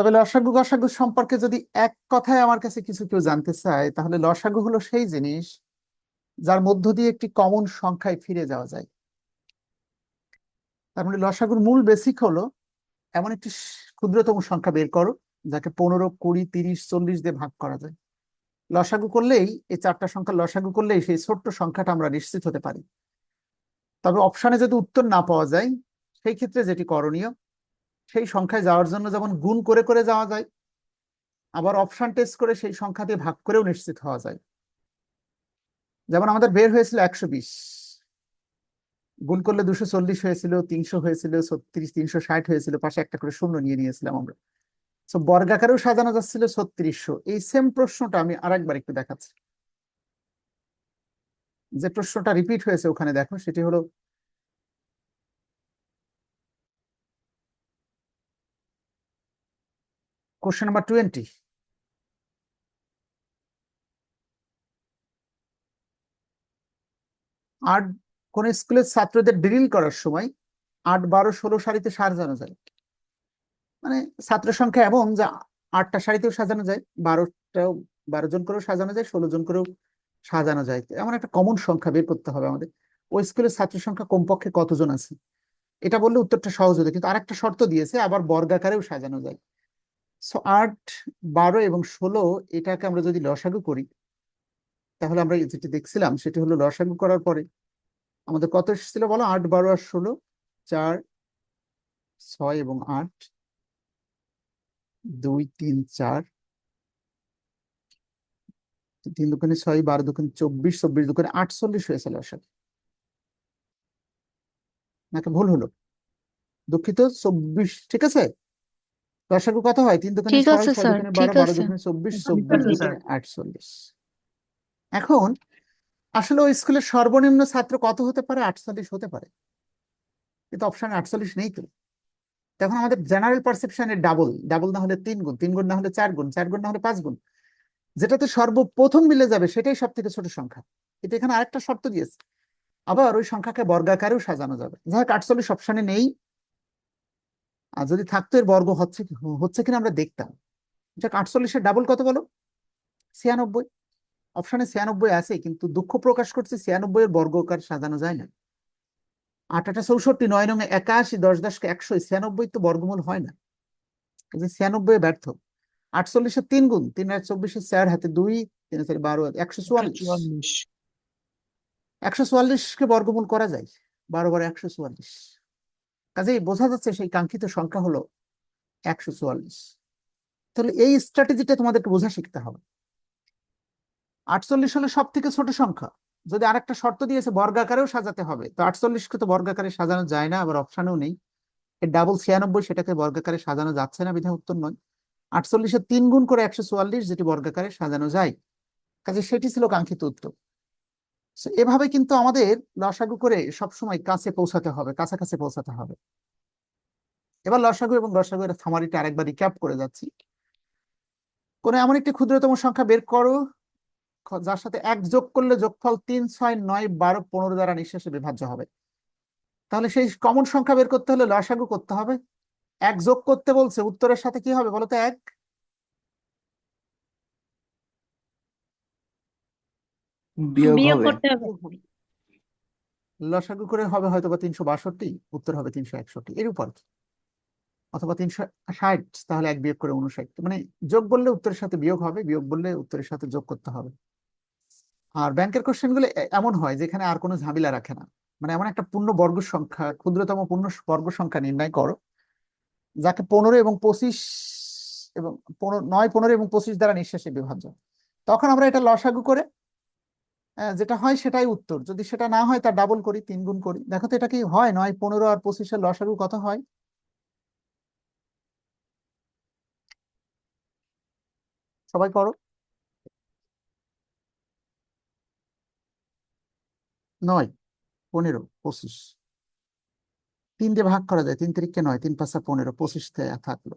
তবে লসাগু গসাগু সম্পর্কে যদি এক কথায় আমার কাছে কিছু কেউ জানতে চায়, তাহলে লসাগু হলো সেই জিনিস যার মধ্য দিয়ে একটি কমন সংখ্যায় ফিরে যাওয়া যায়। তার মানে লসাগুর মূল বেসিক হলো এমন একটি ক্ষুদ্রতম সংখ্যা বের করো, যাকে পনেরো, কুড়ি, তিরিশ, চল্লিশ দিয়ে ভাগ করা যায়। লসাগু করলেই, এই চারটা সংখ্যা লসাগু করলেই সেই ছোট্ট সংখ্যাটা আমরা নিশ্চিত হতে পারি। তবে অপশানে যদি উত্তর না পাওয়া যায়, সেই ক্ষেত্রে যেটি করণীয় সেই সংখ্যায় যাওয়ার জন্য যেমন গুণ করে করে যাওয়া যায়, আবার অপশন টেস্ট করে সেই সংখ্যা দিয়ে ভাগ করেও নিশ্চিত হওয়া যায়। যেমন আমাদের বের হয়েছিল একশো বিশ। গুণ করলে দুশো চল্লিশ হয়েছিল, তিনশো হয়েছিল, ছত্রিশ, তিনশো ষাট হয়েছিল, পাশে একটা করে শূন্য নিয়ে নিয়েছিলাম আমরা। তো বর্গাকারেও সাজানো যাচ্ছিল ছত্রিশশো। এই সেম প্রশ্নটা আমি আরেকবার একটু দেখাচ্ছি। যে প্রশ্নটা রিপিট হয়েছে ওখানে দেখো, সেটি হলো কোশ্চেন নাম্বার টোয়েন্টি। আট, কোন স্কুলের ছাত্রদের ড্রিল করার সময় আট, বারো, ষোলো সারিতে সাজানো যায়? মানে ছাত্র সংখ্যা এমন যা আটটা সারিতেও সাজানো যায়, বারোটাও, বারো জন করেও সাজানো যায়, ষোলো জন করেও সাজানো যায়। এমন একটা কমন সংখ্যা বের করতে হবে আমাদের। ওই স্কুলের ছাত্র সংখ্যা কমপক্ষে কতজন আছে? এটা বললে উত্তরটা সহজ হতো, কিন্তু আরেকটা শর্ত দিয়েছে, আবার বর্গাকারেও সাজানো যায়। সো আট, বারো এবং ষোলো এটাকে আমরা যদি লসাগু করি, তাহলে আমরা যেটি দেখছিলাম সেটি হলো লসাগু করার পরে আমাদের কত এসেছিল বলো? আট, বারো আর ষোলো, চার, ছয় এবং আট, দুই, তিন, চার, তিন দোকানে ছয়, বারো দোকানে চব্বিশ চব্বিশ দোকানে আটচল্লিশ হয়েছে লসাগু। নাকি ভুল হলো? দুঃখিত, চব্বিশ, ঠিক আছে? লসাগু কত হয়? তিন দোকানে ঠিক ছয় আছে ছয় স্যার। দোকানে ঠিক বারো বারো আছে। দোকানে চব্বিশ ঠিক চব্বিশ আছে, দোকানে আটচল্লিশ। এখন আসলে ওই স্কুলের সর্বনিম্ন ছাত্র কত হতে পারে? আটচল্লিশ হতে পারে। কিন্তু অপশনে আটচল্লিশ নেই তো। তখন আমাদের জেনারেল পারসেপশনের ডাবল ডাবল না হলে তিন গুণ তিন গুণ না হলে চার গুণ চার গুণ না হলে পাঁচ গুণ। যেটাতে সর্বপ্রথম মিলে যাবে সেটাই সব থেকে ছোট সংখ্যা। কিন্তু এখানে আরেকটা শর্ত দিয়েছে। আবার ওই সংখ্যাকে বর্গাকারেও সাজানো যাবে। যাই হোক আটচল্লিশ অপশনে নেই। আর যদি থাকতো এর বর্গ হচ্ছে কি হচ্ছে কিনা আমরা দেখতাম। যাক আটচল্লিশের ডাবল কত বলো? ছিয়ানব্বই। অপশনে ছিয়ানব্বই আছে কিন্তু দুঃখ প্রকাশ করছে ছিয়ানব্বই এর বর্গকার সাজানো যায় না। আট আটা চৌষট্টি নয় নং একাশি দশ দশকে একশো ছিয়ানব্বই তো বর্গমূল হয় না। যে ছিয়ানব্বই ব্যর্থ। আটচল্লিশের তিন গুণ তিন আর চব্বিশের চার হাতে দুই তিন হাজার বারো একশো চুয়াল্লিশ। চুয়াল্লিশ। একশো চুয়াল্লিশকে বর্গমূল করা যায়? বারো বারো একশো চুয়াল্লিশ। কাজেই বোঝা যাচ্ছে সেই কাঙ্ক্ষিত সংখ্যা হলো একশো চুয়াল্লিশ। তাহলে এই স্ট্র্যাটেজিটা তোমাদেরকে বোঝা শিখতে হবে। আটচল্লিশ হলো সব থেকে ছোট সংখ্যা। যদি আরেকটা শর্ত দিয়েছে বর্গাকারেও সাজাতে হবে, তো আটচল্লিশকে তো বর্গাকারে সাজানো যায় না, আবার অপশানেও নেই। এর ডাবল ছিয়ানব্বই সেটাকে বর্গাকারে সাজানো যাচ্ছে না বিধা উত্তর নয়। আটচল্লিশের তিন গুণ করে একশো চুয়াল্লিশ, যেটি বর্গাকারে সাজানো যায়। কাজে সেটি ছিল কাঙ্ক্ষিত উত্তর। এভাবে কিন্তু আমাদের লসাগু করে সবসময় কাছে পৌঁছাতে হবে, কাছাকাছি পৌঁছাতে হবে। এবার লসাগু এবং লসাগু এর সামারিটা আরেকবার রিক্যাপ করে যাচ্ছি। কোন এমন একটি ক্ষুদ্রতম সংখ্যা বের করো, যার সাথে এক যোগ করলে যোগফল তিন, ছয়, নয়, বারো, পনেরো দ্বারা নিঃশেষে বিভাজ্য হবে। তাহলে সেই কমন সংখ্যা বের করতে হলে লসাগু করতে হবে। এক যোগ করতে বলছে, উত্তরের সাথে কি হবে বলো তো এক? বিয়োগ বিয়োগ হবে। করতে হবে। লসাগু করে হবে হয়তো বা তিনশো বাষট্টি উত্তর হবে তিনশো একষট্টি এর উপর। অথবা তিনশো ষাট তাহলে এক বিয়োগ করে উনষাট মানে যোগ বললে উত্তরের সাথে বিয়োগ হবে বিয়োগ বললে উত্তরের সাথে যোগ করতে হবে। আর ব্যাংকের কোশ্চেনগুলো এমন হয় যেখানে আর কোনো ঝামেলা রাখে না। মানে এমন একটা পূর্ণ বর্গ সংখ্যা ক্ষুদ্রতম পূর্ণ বর্গ সংখ্যা নির্ণয় করো যাকে পনেরো এবং পঁচিশ এবং পনেরো নয় পনেরো এবং পঁচিশ দ্বারা নিঃশেষে বিভাজ্য। তখন আমরা এটা লসাগু করে যেটা হয় সেটাই উত্তর। যদি সেটা না হয়, তার ডাবল করি, তিন গুণ করি। দেখো তো এটা কি হয়? নয়, পনেরো আর পঁচিশের লসাগু কত হয়? সবাই করো নয়, পনেরো, পঁচিশ। তিন দিয়ে ভাগ করা যায়। তিন তিরিখকে নয়, তিন পাঁচা পনেরো, পঁচিশ থেকে থাকল।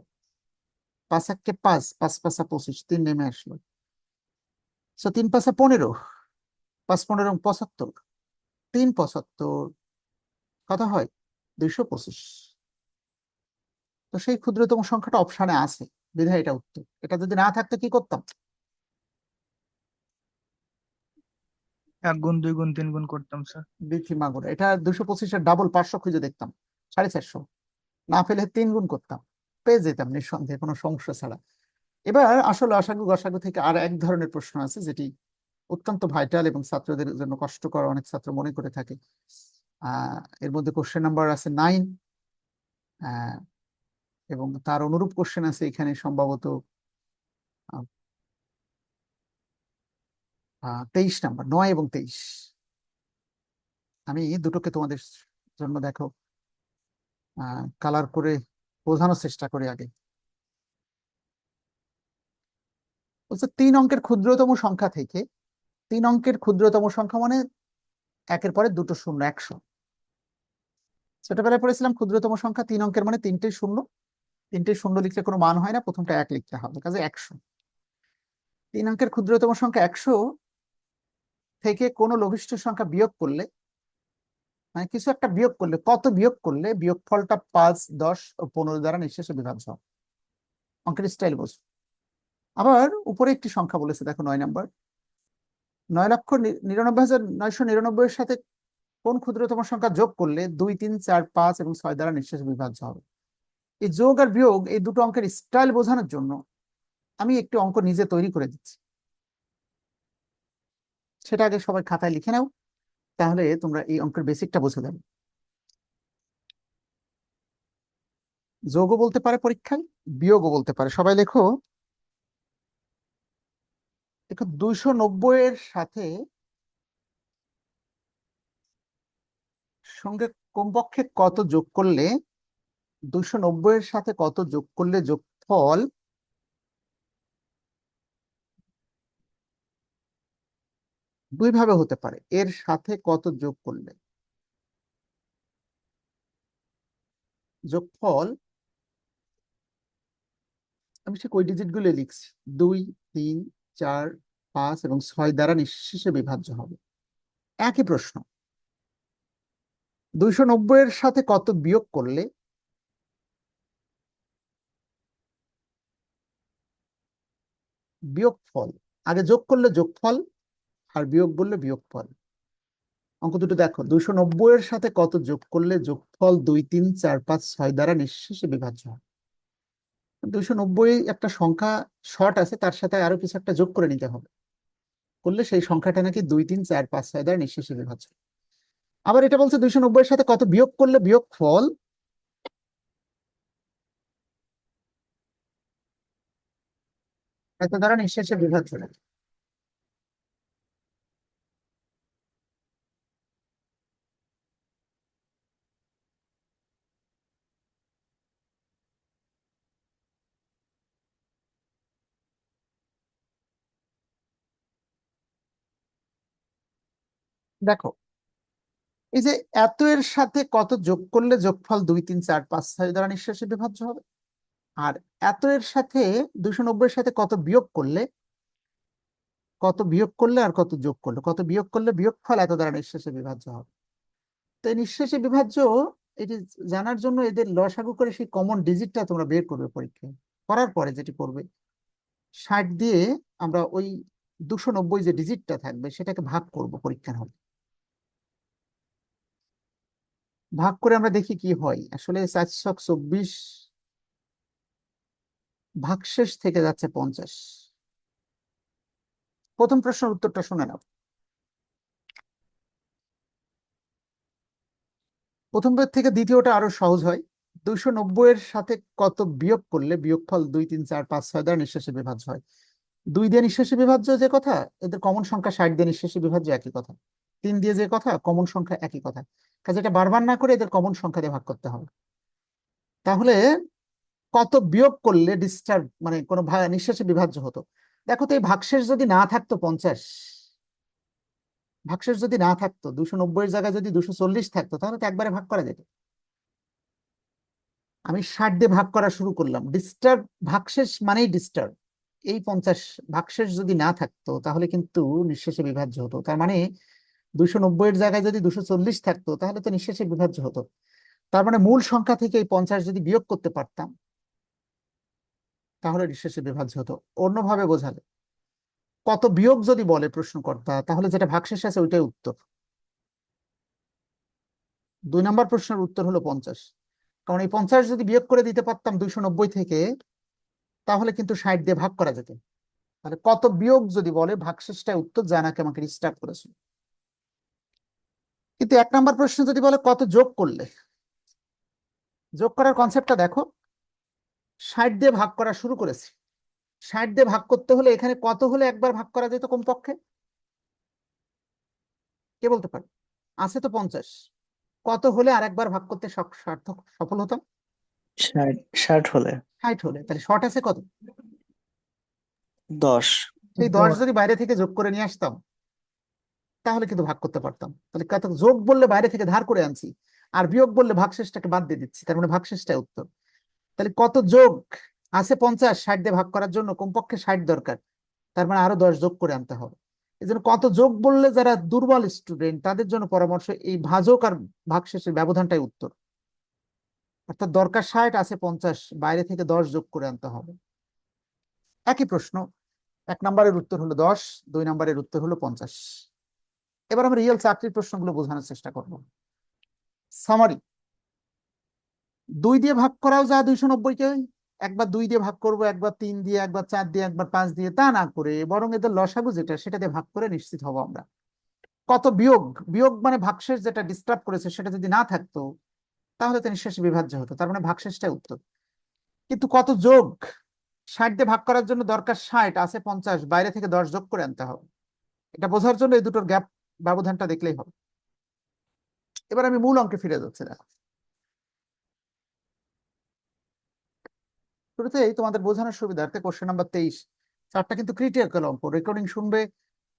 পাঁচ পাঁচ পাঁচ পাঁচা পঁচিশ, তিন নেমে আসলো। তিন পাঁচা পনেরো। পাঁচ পনেরো এবং পঁচাত্তর। তিন পঁচাত্তর কত হয় দুইশো পঁচিশ। তো সেই ক্ষুদ্রতম সংখ্যাটা অপশানে আছে বিধায় এটা উত্তর। এটা যদি না থাকতো কি করতাম? এক গুণ দুই গুণ তিন গুণ করতাম স্যার। দেখি মাগুর। এটা দুশো পঁচিশের ডাবল পাঁচশো খুঁজে দেখতাম সাড়ে চারশো। না পেলে তিন গুণ করতাম পেয়ে যেতাম নিঃসন্দেহে কোনো সমস্যা ছাড়া। এবার আসলে অসাগু গসাগু থেকে আর এক ধরনের প্রশ্ন আছে যেটি অত্যন্ত ভাইটাল এবং ছাত্রদের জন্য কষ্টকর, অনেক ছাত্র মনে করে থাকে। এর মধ্যে কোশ্চেন নাম্বার আছে নাইন এবং তার অনুরূপ কোশ্চেন আছে এখানে সম্ভবত তেইশ নাম্বার নয় এবং তেইশ। আমি দুটোকে তোমাদের জন্য দেখো কালার করে বোঝানোর চেষ্টা করি আগে। বলছে, তিন অঙ্কের ক্ষুদ্রতম সংখ্যা থেকে তিন অঙ্কের ক্ষুদ্রতম সংখ্যা মানে একের পরে দুটো শূন্য, একশো। ছোটবেলায় পড়েছিলাম, ক্ষুদ্রতম সংখ্যা তিন অঙ্কের মানে তিনটেই শূন্য। তিনটে শূন্য লিখলে কোনো মান হয় না, প্রথমটা এক লিখতে হবে, কাজে একশো। তিন অঙ্কের ক্ষুদ্রতম সংখ্যা একশো থেকে কোনো লঘিষ্ঠ সংখ্যা বিয়োগ করলে মানে কিছু একটা বিয়োগ করলে, কত বিয়োগ করলে বিয়োগফলটা পাঁচ, দশ ও পনেরো দ্বারা নিঃশেষে বিভাজ্য অঙ্কের স্টাইল বোঝো। আবার উপরে একটি সংখ্যা বলেছে, দেখো নয় নাম্বার। নয় লক্ষ নিরানব্বই হাজার নয়শো নিরানব্বই এর সাথে কোন ক্ষুদ্রতম সংখ্যা যোগ করলে দুই, তিন, চার, পাঁচ এবং ছয় দ্বারা নিঃশেষে বিভাজ্য হবে? এই যোগ আর বিয়োগ এই দুটো অঙ্কের স্টাইল বোঝানোর জন্য আমি একটি অঙ্ক নিজে তৈরি করে দিচ্ছি। সেটা আগে সবাই খাতায় লিখে নাও, তাহলে তোমরা এই অঙ্কের বেসিকটা বুঝে যাবে। যোগও বলতে পারে পরীক্ষায়, বিয়োগও বলতে পারে। সবাই লেখো। দেখো দুইশো নব্বই এর সাথে সঙ্গে কমপক্ষে কত যোগ করলে, দুইশো নব্বই এর সাথে কত যোগ করলে যোগফল দুই ভাবে হতে পারে? এর সাথে কত যোগ করলে? যোগফল আমি সে কই ডিজিটগুলো লিখছি। দুই, তিন চার, পাঁচ এবং ছয় দ্বারা নিঃশেষে বিভাজ্য হবে। একই প্রশ্ন। দুইশো নব্বই এর সাথে কত বিয়োগ করলে বিয়োগফল? আগে যোগ করলে যোগফল আর বিয়োগ বললে বিয়োগফল। অঙ্ক দুটো দেখো। দুইশো নব্বই এর সাথে কত যোগ করলে যোগফল দুই, তিন, চার, পাঁচ, ছয় দ্বারা নিঃশেষে বিভাজ্য হয় দুইশো নব্বই একটা সংখ্যা শর্ট আছে, তার সাথে আরও কিছু একটা যোগ করে নিতে হবে। করলে সেই সংখ্যাটা নাকি দুই, তিন, চার, পাঁচ, ছয় দ্বারা নিঃশেষে বিভাজ্য আবার এটা বলছে দুইশো নব্বই এর সাথে কত বিয়োগ করলে বিয়োগ ফল? এত দ্বারা নিঃশেষে বিভাজ্য হবে দেখো, এই যে এত এর সাথে কত যোগ করলে যোগফল দুই, তিন, চার, পাঁচ, ছয় দ্বারা নিঃশ্বাসে বিভাজ্য হবে? আর এত এর সাথে দুইশো নব্বই এর সাথে কত বিয়োগ করলে, কত বিয়োগ করলে আর কত যোগ করলে? কত বিয়োগ করলে বিয়োগফল এত দ্বারা নিঃশেষে বিভাজ্য হবে? তো এই নিঃশ্বাসে বিভাজ্য এটি জানার জন্য এদের লসাগু করে সেই কমন ডিজিটটা তোমরা বের করবে পরীক্ষায়। করার পরে যেটি করবে, ষাট দিয়ে আমরা ওই দুশো নব্বই যে ডিজিটটা থাকবে, সেটাকে ভাগ করব পরীক্ষার হলে। ভাগ করে আমরা দেখি কি হয়। আসলে চারশো চব্বিশ ভাগশেষ থেকে যাচ্ছে পঞ্চাশ। প্রথম প্রশ্নের উত্তরটা শুনে নাও। প্রথম থেকে দ্বিতীয়টা আরও সহজ হয়। দুইশো নব্বই এর সাথে কত বিয়োগ করলে বিয়োগফল দুই, তিন, চার, পাঁচ, ছয় দ্বারা নিঃশ্বাসে বিভাজ্য হয়? দুই দিয়ে নিঃশেষে বিভাজ্য যে কথা, এদের কমন সংখ্যা ষাট দিয়ে নিঃশেষে বিভাজ্য একই কথা। তিন দিয়ে যে কথা কমন সংখ্যা একই কথা। কাজে এটা বারবার না করে এদের কমন সংখ্যা দিয়ে ভাগ করতে হবে। তাহলে কত বিয়োগ করলে ডিস্টার্ব মানে কোনো নিঃশেষে বিভাজ্য হতো? দেখো তো এই ভাগশেষ যদি না থাকতো পঞ্চাশ, ভাগশেষ যদি না থাকতো, দুশো নব্বই জায়গায় যদি দুশো চল্লিশ থাকতো, তাহলে তো একবারে ভাগ করা যেত। আমি ষাট দিয়ে ভাগ করা শুরু করলাম। ডিস্টার্ব ভাগশেষ মানেই ডিস্টার্ব এই পঞ্চাশ, ভাগশেষ যদি না থাকতো, তাহলে কিন্তু নিঃশেষে বিভাজ্য হতো। তার মানে দুশো নব্বই এর জায়গায় যদি দুশো চল্লিশ থাকতো, তাহলে তো নিঃশেষে বিভাজ্য হতো। তার মানে মূল সংখ্যা থেকে এই পঞ্চাশ যদি বিয়োগ করতে পারতাম, তাহলে নিঃশেষে বিভাজ্য হতো। অন্যভাবে বোঝালে, কত বিয়োগ যদি বলে প্রশ্নকর্তা, তাহলে যেটা ভাগশেষে আছে ওইটাই উত্তর। দুই নম্বর প্রশ্নের উত্তর হলো পঞ্চাশ। কারণ এই পঞ্চাশ যদি বিয়োগ করে দিতে পারতাম দুইশো নব্বই থেকে, তাহলে কিন্তু ষাট দিয়ে ভাগ করা যেত। তাহলে কত বিয়োগ যদি বলে, ভাগশেষটাই উত্তর জানাকে আমাকে ডিস্টার্ব করেছিল কিন্তু এক নম্বর প্রশ্ন যদি বলে কত যোগ করলে? যোগ করার কনসেপ্টটা দেখো। ষাট দিয়ে ভাগ করা শুরু করেছি। ষাট দিয়ে ভাগ করতে হলে এখানে কত হলে একবার ভাগ করা যেত কমপক্ষে? কে বলতে পারে আছে তো পঞ্চাশ। কত হলে আর একবার ভাগ করতে সার্থক সফল হতাম? ষাট ষাট হলে। ষাট হলে। তাহলে শর্ট আছে কত? দশ। সেই দশ। যদি বাইরে থেকে যোগ করে নিয়ে আসতাম তাহলে কিন্তু ভাগ করতে পারতাম। তাহলে যোগ বললে বাইরে থেকে ধার করে আনছি, আর বিয়োগ বললে ভাগশেষটাকে বাদ দিয়ে দিচ্ছি, তার মানে ভাগশেষটাই উত্তর। তাহলে কত যোগ? আছে পঞ্চাশ, ষাট দিয়ে ভাগ করার জন্য কমপক্ষে ষাট দরকার, তার মানে আরও দশ যোগ করে আনতে হবে। এই জন্য কত যোগ বললে যারা দুর্বল স্টুডেন্ট তাদের জন্য পরামর্শ এই ভাজক আর ভাগশেষের ব্যবধানটাই উত্তর। অর্থাৎ দরকার ষাট, আছে পঞ্চাশ, বাইরে থেকে দশ যোগ করে আনতে হবে। একই প্রশ্ন, এক নম্বরের উত্তর হলো দশ, দুই নম্বরের উত্তর হলো পঞ্চাশ। এবার আমরা রিয়েল চাকরির প্রশ্নগুলো বোঝানোর চেষ্টা করব। সামারি দুই দিয়ে ভাগ করাও যা দুইশো নব্বইকে একবার দুই দিয়ে ভাগ করব, একবার তিন দিয়ে, একবার চার দিয়ে, একবার পাঁচ দিয়ে, তা না করে বরং এদের লসাগু যেটা সেটা দিয়ে ভাগ করে নিশ্চিত হব আমরা। কত বিয়োগ? বিয়োগ মানে ভাগশেষ যেটা ডিস্টার্ব করেছে সেটা যদি না থাকতো, তাহলে তো নিঃশেষে বিভাজ্য হতো, তার মানে ভাগশেষটাই উত্তর। কিন্তু কত যোগ? ষাট দিয়ে ভাগ করার জন্য দরকার ষাট, আছে পঞ্চাশ, বাইরে থেকে দশ যোগ করে আনতে হবে। এটা বোঝার জন্য এই দুটোর গ্যাপ ব্যবধানটা দেখলেই হবে। এবার আমি মূল অঙ্কে ফিরে যাচ্ছি, দেখো। শুরুতেই তোমাদের বোঝানোর সুবিধার্থে কোশ্চেন নাম্বার তেইশ। চারটা কিন্তু ক্রিটিক্যাল অঙ্ক। রেকর্ডিং শুনবে,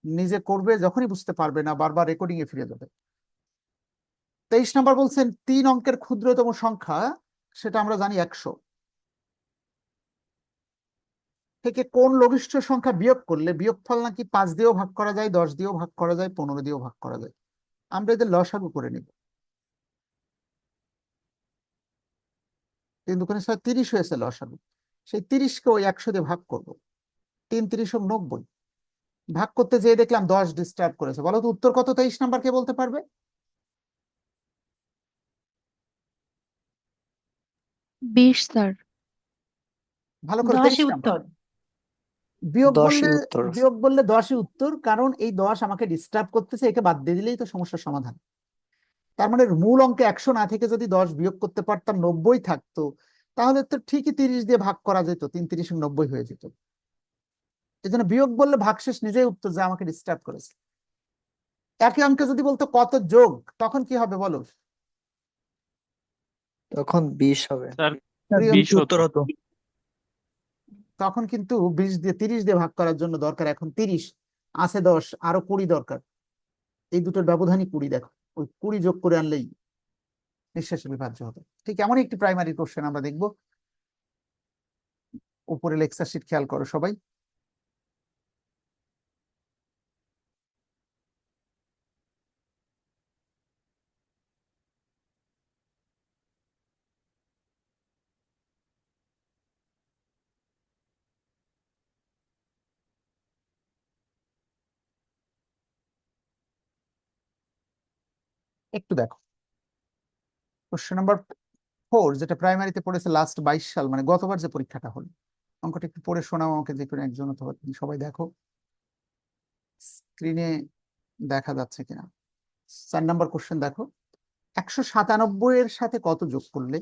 নিজে করবে, যখনই বুঝতে পারবে না, বারবার রেকর্ডিং এ ফিরে যাবে। তেইশ নাম্বার বলছেন, তিন অঙ্কের ক্ষুদ্রতম সংখ্যা, সেটা আমরা জানি একশো। থেকে কোন লঘিষ্ঠ সংখ্যা বিয়োগ করলে বিয়োগফল নাকি পাঁচ দিয়েও ভাগ করা যায় দশ দিয়েও ভাগ করা যায় পনেরো দিয়েও ভাগ করা যায়? আমরা এদের লসাগু করে নিব। তিন দুখানে ছয় তিরিশ হয়েছে লসাগু সেই তিরিশকে ওই একশো দিয়ে ভাগ করব। তিন তিরিশ হোক নব্বই। ভাগ করতে যেয়ে দেখলাম দশ ডিস্টার্ব করেছে। বলো তো উত্তর কত? তেইশ নাম্বার কে বলতে পারবে? বিশ স্যার। ভালো করে উত্তর। বিয়োগ বললে বিয়োগ বললে দশই উত্তর কারণ এই দশ আমাকে ডিস্টার্ব করতেছে একে বাদ দিয়ে দিলেই তো সমস্যার সমাধান। তার মানে মূল অঙ্কে একশো না থেকে যদি দশ বিয়োগ করতে পারতাম নব্বই থাকতো তাহলে তো ঠিকই তিরিশ দিয়ে ভাগ করা যেত তিন তিরিশ নব্বই হয়ে যেত। এই জন্য বিয়োগ বললে ভাগশেষ নিজেই উত্তর যে আমাকে ডিস্টার্ব করেছে। একই অঙ্কে যদি বলতো কত যোগ তখন কি হবে বলো? তখন বিশ হবে। বিশ উত্তর হতো। তখন কিন্তু বিশ দিয়ে তিরিশ দিয়ে ভাগ করার জন্য দরকার এখন তিরিশ, আছে দশ, আরও কুড়ি দরকার। এই দুটোর ব্যবধানই কুড়ি দেখো, ওই কুড়ি যোগ করে আনলেই নিঃশ্বাস বিভাজ্য হবে। ঠিক এমনই একটি প্রাইমারি কোশ্চেন আমরা দেখব। উপরে লেকচার শিট খেয়াল করো সবাই। একটু দেখো। কোশ্চেন নাম্বার ফোর যেটা প্রাইমারিতে পড়েছে লাস্ট বাইশ সাল মানে গতবার যে পরীক্ষাটা হলো। অঙ্কটা একটু পড়ে শোনাও আমাকে, যে কোনো একজন অথবা তুমি সবাই দেখো। স্ক্রিনে দেখা যাচ্ছে কিনা। চার নাম্বার কোশ্চেন দেখো। একশো সাতানব্বই এর সাথে কত যোগ করলে?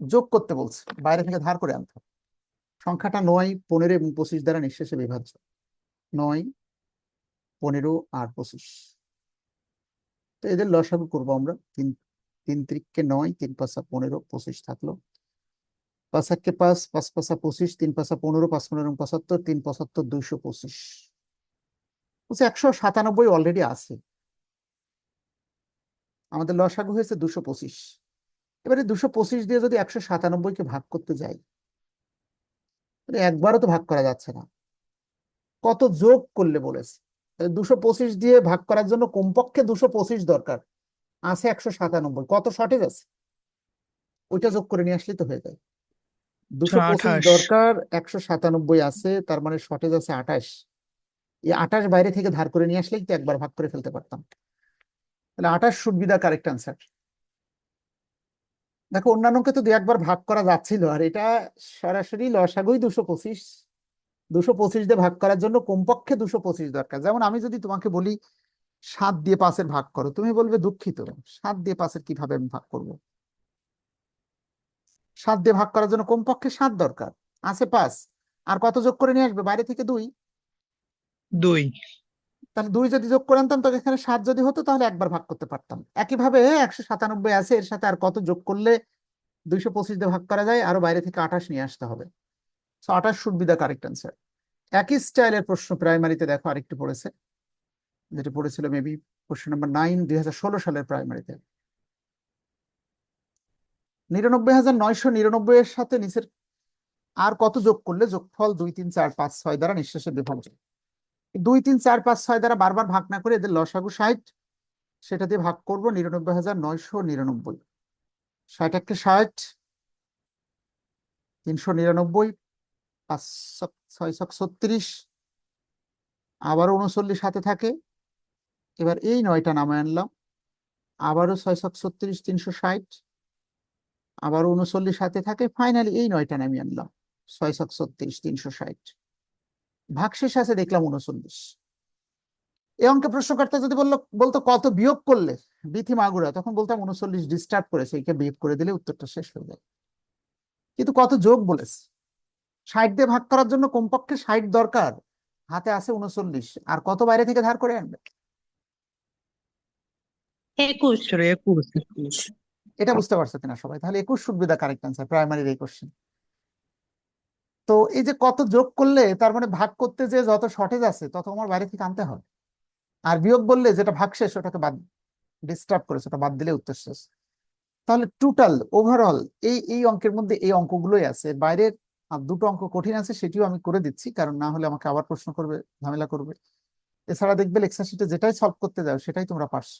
যোগ করতে বলছে। বাইরে থেকে ধার করে আনতে সংখ্যাটা নয়, পনেরো এবং পঁচিশ দ্বারা নিঃশেষে বিভাজ্য। নয়, পনেরো আর পঁচিশ। তো এদের লসাগু করব আমরা। তিন তিন ত্রিককে নয়, তিন পাঁচা পনেরো, পঁচিশ থাকল। পাঁচ পাঁচ পাঁচ পাঁচা পঁচিশ, তিন পাঁচা পনেরো, পাঁচ পনেরো পঁচাত্তর, তিন পঁচাত্তর, দুইশো পঁচিশ। বলছে একশো সাতানব্বই অলরেডি আছে। আমাদের লসাগু হয়েছে দুশো পঁচিশ। এবারে দুশো পঁচিশ দিয়ে যদি একশো সাতানব্বইকে ভাগ করতে যাই একবারও তো ভাগ করা যাচ্ছে না। কত যোগ করলে বলেছে? দুশো পঁচিশ দিয়ে ভাগ করার জন্য কমপক্ষে দুশো পঁচিশ দরকার। আছে একশো সাতানব্বই। কত শর্টেজ আছে? ওইটা যোগ করে নিয়ে আসলে তো হয়ে যায়। দুশো পঁচিশ দরকার একশো সাতানব্বই আছে তার মানে শর্টেজ আছে আঠাশ। এই আঠাশ বাইরে থেকে ধার করে নিয়ে আসলেই তো একবার ভাগ করে ফেলতে পারতাম। তাহলে আঠাশ should be the correct answer দেখো অন্যান্যকে তো দু একবার ভাগ করা যাচ্ছিল আর এটা সরাসরি লসাগুই দুশো পঁচিশ। দুশো পঁচিশ দিয়ে ভাগ করার জন্য কমপক্ষে দুশো পঁচিশ দরকার। যেমন আমি যদি তোমাকে বলি সাত দিয়ে পাঁচের ভাগ করো তুমি বলবে দুঃখিত সাত দিয়ে পাঁচের কীভাবে আমি ভাগ করব? সাত দিয়ে ভাগ করার জন্য কমপক্ষে সাত দরকার। আছে পাঁচ আর কত যোগ করে নিয়ে আসবে? বাইরে থেকে দুই। দুই। তাহলে দুই যদি যোগ করে আনতাম তখন এখানে সাত যদি হতো তাহলে একবার ভাগ করতে পারতাম। একইভাবে একশো সাতানব্বই আছে এর সাথে আর কত যোগ করলে দুইশো পঁচিশ দিয়ে ভাগ করা যায়? আরও বাইরে থেকে আঠাশ নিয়ে আসতে হবে। সো আঠাশ should be the correct answer একই স্টাইলের প্রশ্ন প্রাইমারিতে দেখো আরেকটি পড়েছে। যেটা পড়েছিল মেবি কোশ্চেন নাম্বার নাইন দুই হাজার ষোলো সালের প্রাইমারিতে নিরানব্বই হাজার নয়শো নিরানব্বই এর সাথে নিচের আর কত যোগ করলে? যোগফল দুই, তিন, চার, পাঁচ, ছয় দ্বারা নিঃশেষে বিভাজ্য দুই, তিন, চার, পাঁচ, ছয় দ্বারা বারবার ভাগ না করে এদের লসাগু ষাট, সেটা দিয়ে ভাগ করব নিরানব্বই হাজার নয়শো নিরানব্বই। ষাট একে ষাট, তিনশো নিরানব্বই ছত্রিশ, আবারও উনচল্লিশ হাতে থাকে। এবার এই নয়টা নামে আনলাম। আবারও ছয় ছত্রিশ, তিনশো ষাট, আবারও উনচল্লিশ হাতে থাকে। ফাইনালি এই নয়টা নামিয়ে আনলাম। ছয় ছত্রিশ, তিনশো ষাট। ভাগশেষ আছে, দেখলাম উনচল্লিশ। এই অঙ্কে প্রশ্নকর্তা যদি বলল, বলতো কত বিয়োগ করলে? বিথি মাগুরা, তখন বলতাম উনচল্লিশ ডিস্টার্ব করেছে, একে বিয়োগ করে দিলে উত্তরটা শেষ হয়ে যায়। কিন্তু কত যোগ বলেছে? ষাট দিয়ে ভাগ করার জন্য কমপক্ষে ষাট দরকার। হাতে আছে উনচল্লিশ। আর কত বাইরে থেকে ধার করে আনবে? একুশ। একুশ এটা বুঝতে পারছ কিনা সবাই? তাহলে একুশ should be the correct answer প্রাইমারির এই কোশ্চেন তো এই যে কত যোগ করলে তার মানে ভাগ করতে যে যত শর্টেজ আছে তত আমার বাইরে থেকে আনতে হবে। আর বিয়োগ বললে যেটা ভাগ শেষ ওটাকে বাদ ডিস্টার্ব করেছে ওটা বাদ দিলে উত্তর শেষ। তাহলে টোটাল ওভারঅল এই এই অঙ্কের মধ্যে এই অঙ্কগুলোই আছে। বাইরের দুটো অঙ্ক কঠিন আছে, সেটিও আমি করে দিচ্ছি, কারণ না হলে আমাকে আবার প্রশ্ন করবে, ঝামেলা করবে। এছাড়া দেখবে লেকচার শিটে যেটাই সলভ করতে যাও, সেটাই তোমরা পারছ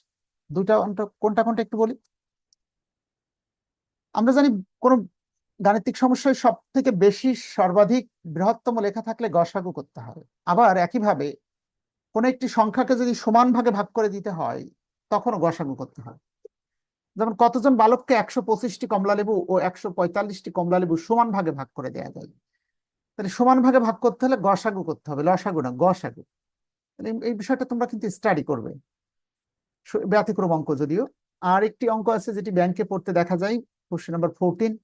দুইটা অঙ্ক, কোনটা কোনটা একটু বলি? আমরা জানি কোন গাণিতিক সমস্যায় সব থেকে বেশি সর্বাধিক বৃহত্তম লেখা থাকলে গসাগু করতে হবে। আবার একইভাবে কোন একটি সংখ্যাকে যদি সমান ভাগে ভাগ করে দিতে হয়, তখনও গসাগু করতে হয়। যেমন কতজন বালককে একশো পঁচিশটি কমলা লেবু ও একশো পঁয়তাল্লিশটি কমলা লেবু সমান ভাগে ভাগ করে দেওয়া যায়? তাহলে সমান ভাগে ভাগ করতে হলে গসাগু করতে হবে, লসাগু না, গসাগু। এই- বিষয়টা তোমরা কিন্তু স্টাডি করবে। ব্যতিক্রম অঙ্ক যদিও। আর একটি অঙ্ক আছে যেটি ব্যাংকে পড়তে দেখা যায় কোশ্চেন নাম্বার ফোরটিন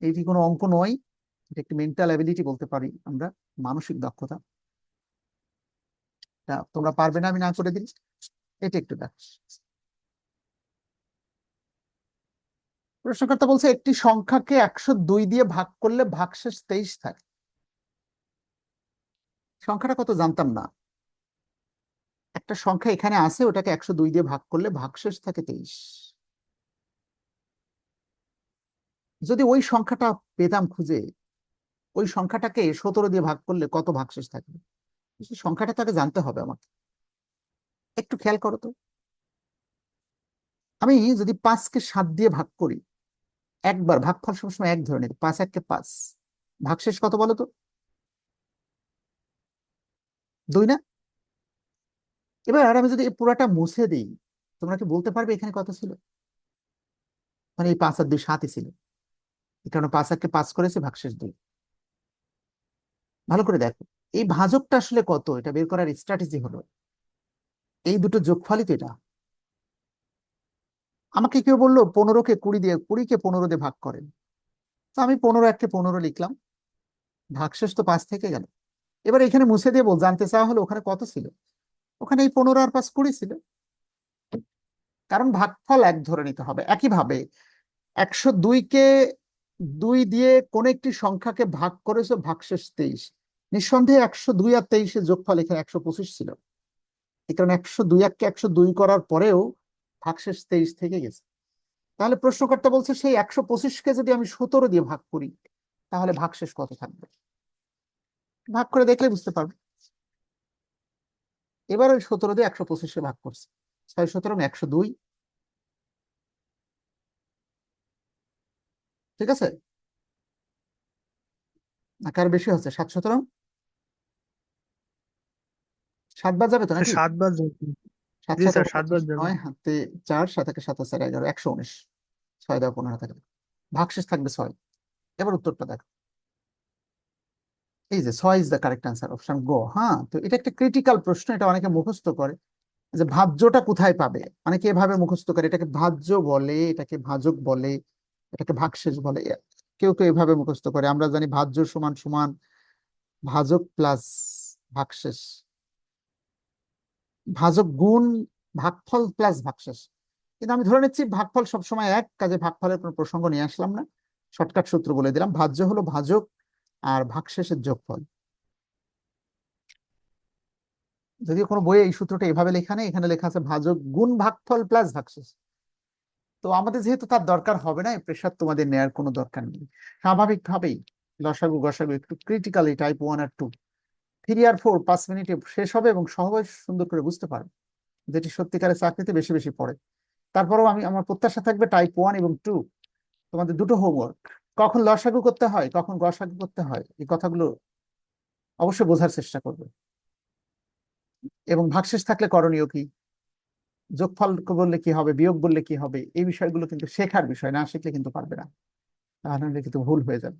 এটি কোনো অঙ্ক নয়, এটা একটি মেন্টাল অ্যাবিলিটি বলতে পারি আমরা, মানসিক দক্ষতা। তোমরা পারবে না, আমি না করে দিই। এটা একটু দেখ। প্রশ্নকর্তা বলছে একটি সংখ্যাকে একশো দুই দিয়ে ভাগ করলে ভাগশেষ তেইশ থাকে। সংখ্যাটা কত জানতাম না। একটা সংখ্যা এখানে আছে, ওটাকে একশো দুই দিয়ে ভাগ করলে ভাগশেষ থাকে তেইশ। যদি ওই সংখ্যাটা পেতাম খুঁজে, ওই সংখ্যাটাকে সতেরো দিয়ে ভাগ করলে কত ভাগশেষ থাকবে? সংখ্যাটা তাকে জানতে হবে আমাকে। একটু খেয়াল করো তো। আমি যদি পাঁচকে সাত দিয়ে ভাগ করি একবার ভাগফল সবসময় এক ধরনের, পাঁচ এককে পাঁচ। ভাগশেষ কত বলো তো? দুই না? এবার আমি যদি পুরাটা মুছে দিই, তোমরা কি বলতে পারবে এখানে কত ছিল? মানে এই পাঁচ আর দুই সাতই ছিল। কারণে পাঁচ এককে পাঁচ করেছে, ভাগশেষ দুই। ভালো করে দেখো, এই ভাজকটা আসলে কত? এটা বের করার স্ট্র্যাটেজি হলো। এই দুটো যোগফলই তো এটা। আমাকে কেউ বলল পনেরোকে কুড়ি দিয়ে, কুড়িকে পনেরো দিয়ে ভাগ করেন। তো আমি পনেরো একটা পনেরো লিখলাম। ভাগশেষ তো পাঁচ থেকে গেল। এবার এখানে মুছে দিয়ে বল জানতে চাওয়া হলো ওখানে কত ছিল? ওখানে এই পনেরো আর পাঁচ কুড়ি ছিল। কারণ ভাগফল এক ধরে নিতে হবে। একইভাবে একশো দুইকে দুই দিয়ে কোন একটি সংখ্যাকে ভাগ করেছ? ভাগশেষ তেইশ। নিঃসন্দেহে একশো দুই আর তেইশের যোগফল এখানে একশো পঁচিশ ছিল। এই কারণে একশো দুই এককে একশো দুই করার পরেও ভাগশেষ তেইশ থেকে গেছে। তাহলে প্রশ্নকর্তা বলছে, সেই একশো পঁচিশকে যদি আমি সতেরো দিয়ে ভাগ করি, তাহলে ভাগশেষ কত থাকবে? ভাগ করে দেখলে বুঝতে পারবে। এবার ওই সতেরো দিয়ে একশো পঁচিশে ভাগ করছে। ছয় সতেরো একশো দুই। ঠিক আছে? কার বেশি হচ্ছে? সাত সতেরো? সাত বার যাবে তো নাকি? সাতবার যেহেতু। সাত জি সাত স্যার সাতবার যাবে নয় হাতে চার সাত একে সাত চার এগারো একশো উনিশ। ছয় দেওয়া পনেরো থাকে ভাগশেষ থাকবে ছয়। এবার উত্তরটা দেখো। এই যে ছয় is the correct answer option গো হ্যাঁ? তো এটা একটা ক্রিটিক্যাল প্রশ্ন এটা অনেকে মুখস্থ করে। যে ভাজ্যটা কোথায় পাবে? অনেকে এভাবে মুখস্থ করে এটাকে ভাজ্য বলে এটাকে ভাজক বলে এটাকে ভাগশেষ বলে। কেউ কেউ এভাবে মুখস্থ করে। আমরা জানি ভাজ্য সমান সমান ভাজক প্লাস ভাগশেষ। ভাজক গুণ ভাগফল প্লাস ভাগশেষ। কিন্তু আমি ধরে নিচ্ছি ভাগফল সবসময় এক, কাজে ভাগফলের কোনো প্রসঙ্গ নিয়ে আসলাম না। শর্টকাট সূত্র বলে দিলাম, ভাজ্য হলো ভাজক আর ভাগশেষের যোগফল। যদিও কোনো বইয়ে এই সূত্রটা এভাবে লেখা নেই, এখানে লেখা আছে ভাজক গুণ ভাগফল প্লাস ভাগশেষ। তো আমাদের যেহেতু তার দরকার হবে না, এই প্রেশার তোমাদের নেয়ার কোনো দরকার নেই। স্বাভাবিকভাবেই লসাগু গসাগু একটু ক্রিটিক্যালি টাইপ ওয়ান আর টু থ্রি আর ফোর পাঁচ মিনিটে শেষ হবে এবং সহজে সুন্দর করে বুঝতে পারবে যেটি সত্যিকারের চাকরিতে বেশি বেশি পড়ে। তারপরেও আমি, আমার প্রত্যাশা থাকবে টাইপ ওয়ান এবং টু তোমাদের দুটো হোমওয়ার্ক কখন লসাগু করতে হয়, কখন গসাগু করতে হয়, এই কথাগুলো অবশ্যই বোঝার চেষ্টা করবে। এবং ভাগশেষ থাকলে করণীয় কি? যোগফল বললে কি হবে, বিয়োগ বললে কি হবে, এই বিষয়গুলো কিন্তু শেখার বিষয়, না শিখলে কিন্তু পারবে না। তাহলে কিন্তু ভুল হয়ে যাবে।